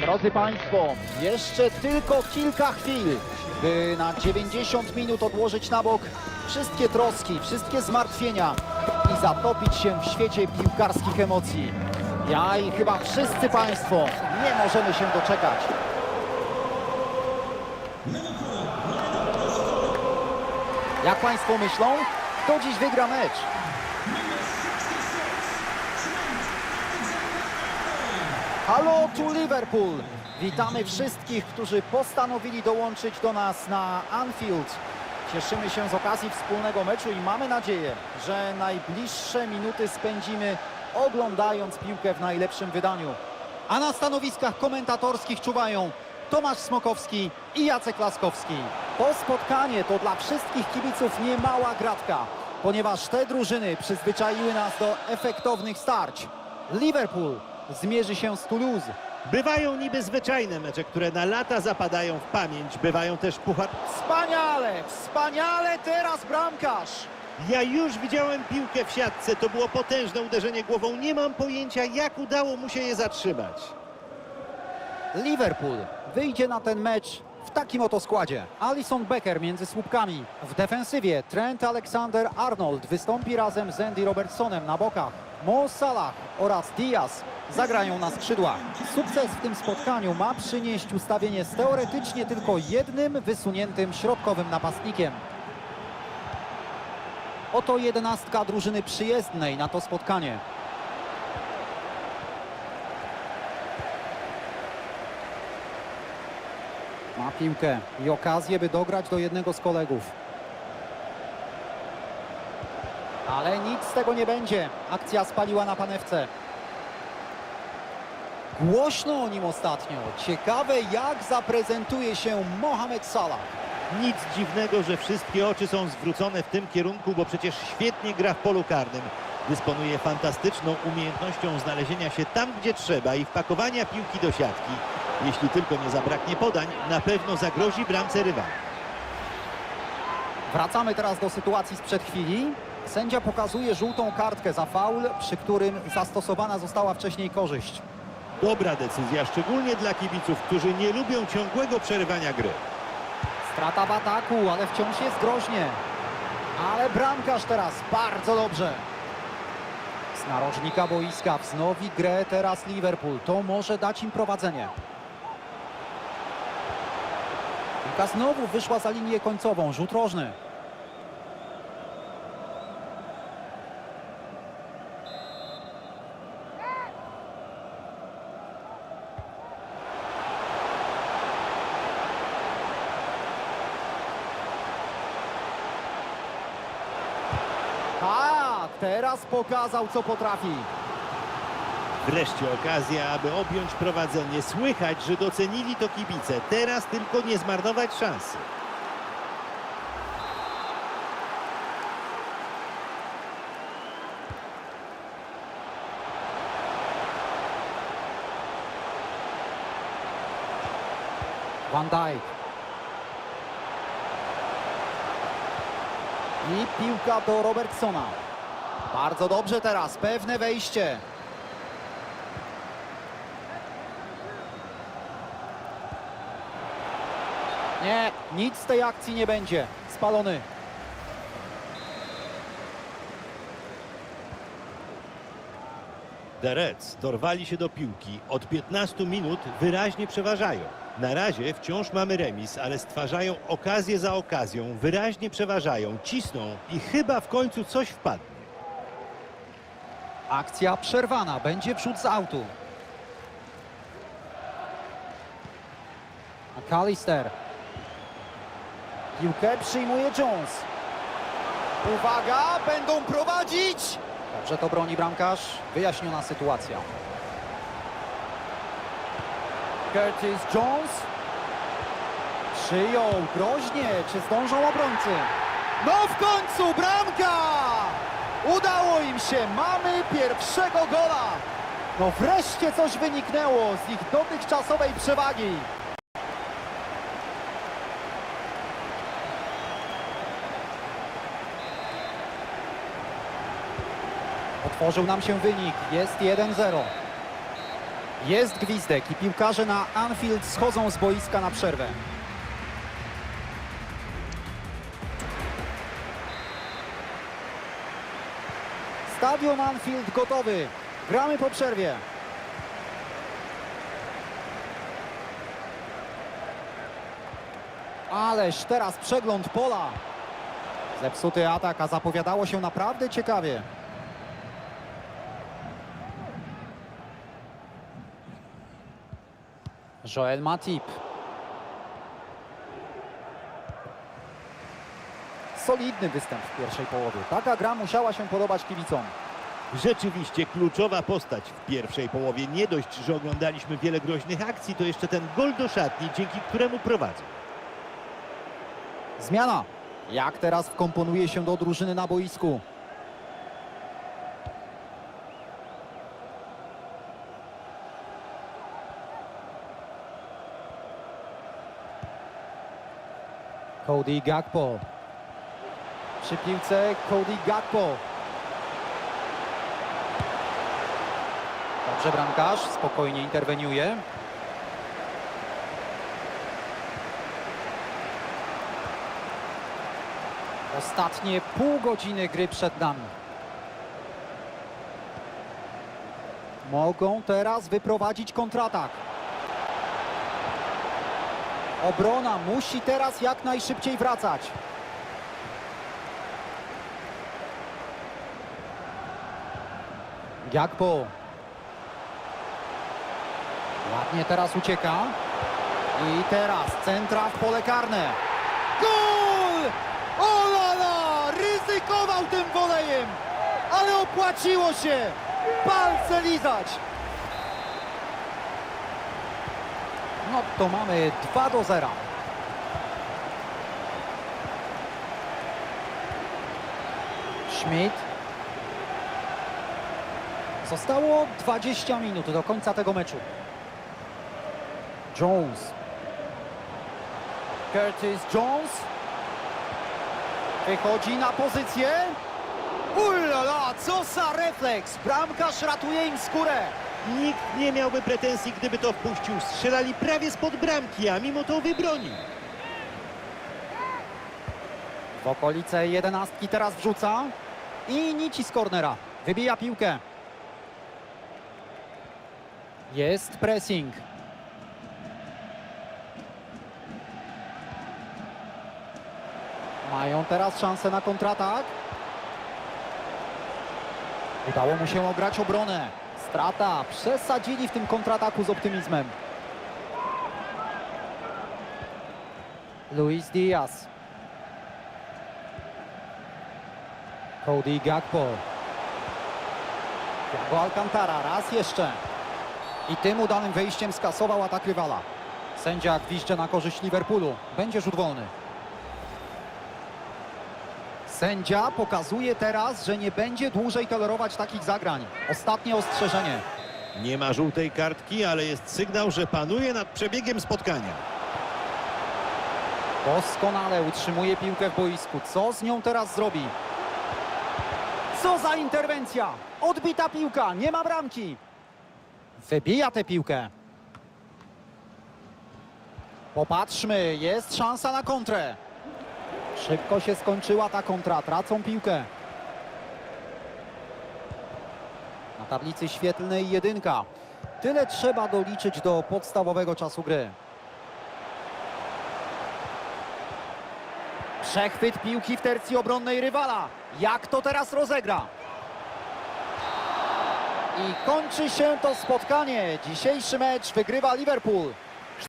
Drodzy Państwo, jeszcze tylko kilka chwil, by na 90 minut odłożyć na bok wszystkie troski, wszystkie zmartwienia i zatopić się w świecie piłkarskich emocji. Ja i chyba wszyscy Państwo nie możemy się doczekać. Jak Państwo myślą, kto dziś wygra mecz? Halo tu Liverpool! Witamy wszystkich, którzy postanowili dołączyć do nas na Anfield. Cieszymy się z okazji wspólnego meczu i mamy nadzieję, że najbliższe minuty spędzimy oglądając piłkę w najlepszym wydaniu. A na stanowiskach komentatorskich czuwają Tomasz Smokowski i Jacek Laskowski. To spotkanie to dla wszystkich kibiców niemała gratka, ponieważ te drużyny przyzwyczaiły nas do efektownych starć. Liverpool zmierzy się z Toulouse. Bywają niby zwyczajne mecze, które na lata zapadają w pamięć. Bywają też puchar... Wspaniale, wspaniale teraz bramkarz. Ja już widziałem piłkę w siatce. To było potężne uderzenie głową. Nie mam pojęcia, jak udało mu się je zatrzymać. Liverpool wyjdzie na ten mecz w takim oto składzie. Alison Becker między słupkami. W defensywie Trent Alexander-Arnold wystąpi razem z Andy Robertsonem na bokach. Mo Salah oraz Diaz zagrają na skrzydłach. Sukces w tym spotkaniu ma przynieść ustawienie z teoretycznie tylko jednym wysuniętym środkowym napastnikiem. Oto jedenastka drużyny przyjezdnej na to spotkanie. Ma piłkę i okazję, by dograć do jednego z kolegów. Ale nic z tego nie będzie. Akcja spaliła na panewce. Głośno o nim ostatnio. Ciekawe, jak zaprezentuje się Mohamed Salah. Nic dziwnego, że wszystkie oczy są zwrócone w tym kierunku, bo przecież świetnie gra w polu karnym. Dysponuje fantastyczną umiejętnością znalezienia się tam, gdzie trzeba i wpakowania piłki do siatki. Jeśli tylko nie zabraknie podań, na pewno zagrozi bramce rywala. Wracamy teraz do sytuacji sprzed chwili. Sędzia pokazuje żółtą kartkę za faul, przy którym zastosowana została wcześniej korzyść. Dobra decyzja, szczególnie dla kibiców, którzy nie lubią ciągłego przerywania gry. Strata w ataku, ale wciąż jest groźnie. Ale bramkarz teraz bardzo dobrze. Z narożnika boiska wznowi grę teraz Liverpool. To może dać im prowadzenie. Piłka znowu wyszła za linię końcową. Rzut rożny. Teraz pokazał co potrafi. Wreszcie okazja, aby objąć prowadzenie. Słychać, że docenili to kibice. Teraz tylko nie zmarnować szansy. Van Dijk. I piłka do Robertsona. Bardzo dobrze teraz, pewne wejście. Nie, nic z tej akcji nie będzie. Spalony. The Reds dorwali się do piłki. Od 15 minut wyraźnie przeważają. Na razie wciąż mamy remis, ale stwarzają okazję za okazją. Wyraźnie przeważają, cisną i chyba w końcu coś wpadnie. Akcja przerwana, będzie wrzut z autu. McAllister. Piłkę przyjmuje Jones. Uwaga, będą prowadzić! Dobrze to broni bramkarz. Wyjaśniona sytuacja. Curtis Jones. Przyjął groźnie. Czy zdążą obrońcy? No w końcu bramka! Udało im się. Mamy pierwszego gola. No wreszcie coś wyniknęło z ich dotychczasowej przewagi. Otworzył nam się wynik. Jest 1-0. Jest gwizdek i piłkarze na Anfield schodzą z boiska na przerwę. Stadion Anfield gotowy. Gramy po przerwie. Ależ teraz przegląd pola. Zepsuty atak, a zapowiadało się naprawdę ciekawie. Joel Matip. Solidny występ w pierwszej połowie. Taka gra musiała się podobać kibicom. Rzeczywiście kluczowa postać w pierwszej połowie. Nie dość, że oglądaliśmy wiele groźnych akcji, to jeszcze ten gol do szatni, dzięki któremu prowadzą. Zmiana. Jak teraz wkomponuje się do drużyny na boisku? Cody Gakpo. Przy piłce Cody Gakpo. Dobrze bramkarz, spokojnie interweniuje. Ostatnie pół godziny gry przed nami. Mogą teraz wyprowadzić kontratak. Obrona musi teraz jak najszybciej wracać. Gakpo. Ładnie teraz ucieka. I teraz centra w pole karne. Gol! O la la! Ryzykował tym wolejem, ale opłaciło się. Palce lizać. No to mamy 2 do 0. Schmidt. Zostało 20 minut do końca tego meczu. Jones. Curtis Jones. Wychodzi na pozycję. Ulala, co za refleks! Bramkarz ratuje im skórę. Nikt nie miałby pretensji, gdyby to wpuścił. Strzelali prawie spod bramki, a mimo to wybronił. W okolice jedenastki teraz wrzuca. I nici z kornera. Wybija piłkę. Jest pressing. Mają teraz szansę na kontratak. Udało mu się ograć obronę. Strata. Przesadzili w tym kontrataku z optymizmem. Luis Diaz. Cody Gakpo. Thiago Alcantara raz jeszcze. I tym udanym wejściem skasował atak rywala. Sędzia gwizdże na korzyść Liverpoolu. Będzie rzut wolny. Sędzia pokazuje teraz, że nie będzie dłużej tolerować takich zagrań. Ostatnie ostrzeżenie. Nie ma żółtej kartki, ale jest sygnał, że panuje nad przebiegiem spotkania. Doskonale utrzymuje piłkę w boisku. Co z nią teraz zrobi? Co za interwencja! Odbita piłka, nie ma bramki. Wybija tę piłkę. Popatrzmy, jest szansa na kontrę. Szybko się skończyła ta kontra, tracą piłkę. Na tablicy świetlnej jedynka. Tyle trzeba doliczyć do podstawowego czasu gry. Przechwyt piłki w tercji obronnej rywala. Jak to teraz rozegra? I kończy się to spotkanie. Dzisiejszy mecz wygrywa Liverpool.